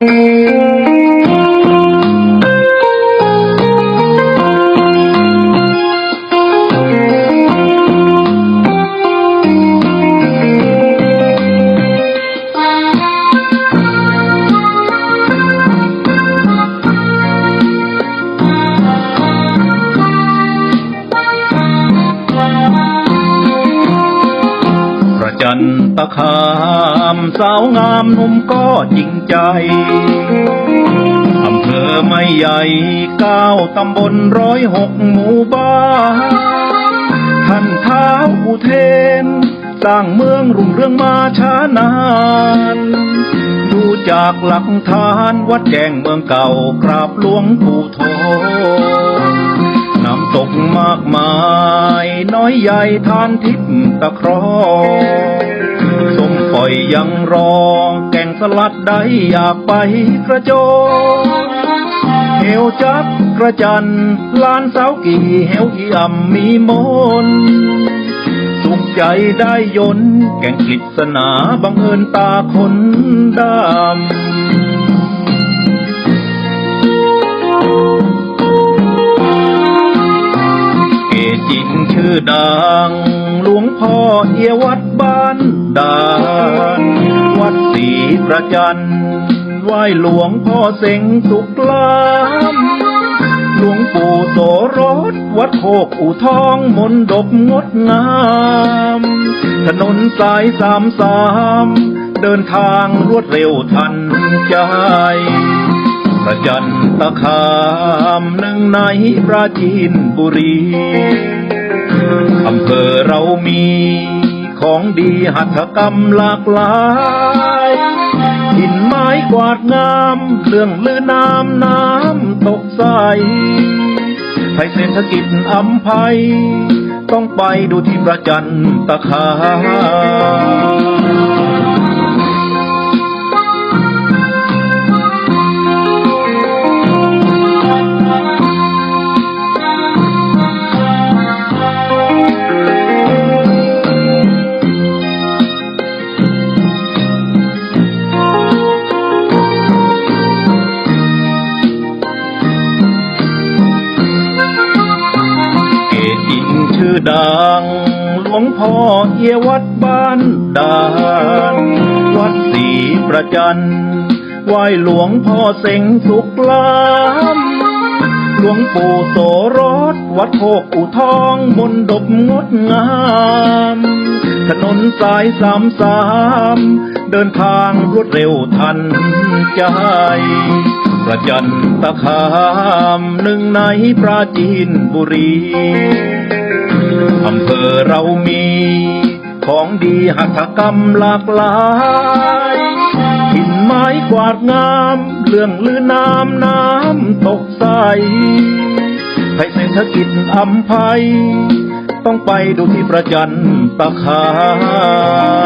ป จันตะคามสาวงามหนุ่มก็จริงใจ อำเภอไม่ใหญ่เก้าตำบลร้อยหกหมู่บ้านท่านเท้าอุเทน สร้างเมืองรุ่งเรืองมาช้านานดูจากหลักฐานวัดแจงเมืองเก่า กราบหลวงปู่โทนน้ำ ตกมากมาย น้อยใหญ่ทานทิพย์ตะครอสมปล่อยยังรอ แก่งสลัดได้อยากไปกระโจนเหวจักกระจันลานสาวกี่เหวอีอ่ำมีมนสุขใจได้ยน แก่งกฤษณาบังเอิญตาคนดำ เกจิงชื่อดัง หลวงพ่อเอียวัดบ้านดานวัดศรีประจันไหว้หลวงพ่อเสงสุกลามหลวงปู่โสรสวัดโคกอู่ทองมนดบงดงาม ถนนสายสามสามเดินทางรวดเร็วทันใจประจันตะคามหนึ่งในปราจีนบุรี อำเภอเรามีของดีหัตถกรรมหลากหลายหินไม้กวาดงามเรื่องลือน้ำน้ำตกใสภัยเศรษฐกิจอำภัยต้องไปดูที่ประจันตะคา ดังหลวงพ่อเอียวัดบ้านด่านวัดศรีประจันไหวหลวงพ่อเสงสุกลามหลวงปู่โสรสวัดโคกอู่ทองมนดบงดงาม ถนนสายสามสามเดินทางรวดเร็วทันใจ ประจันตะคามหนึ่งในปราจีนบุรี อำเภอเรามี ของดีหัตถกรรมหลากหลายหินไม้กวาดงามเรื่องลือน้ำน้ำตกใสให้เศรษฐกิจอำภัยต้องไปดูที่ประจันตะคาม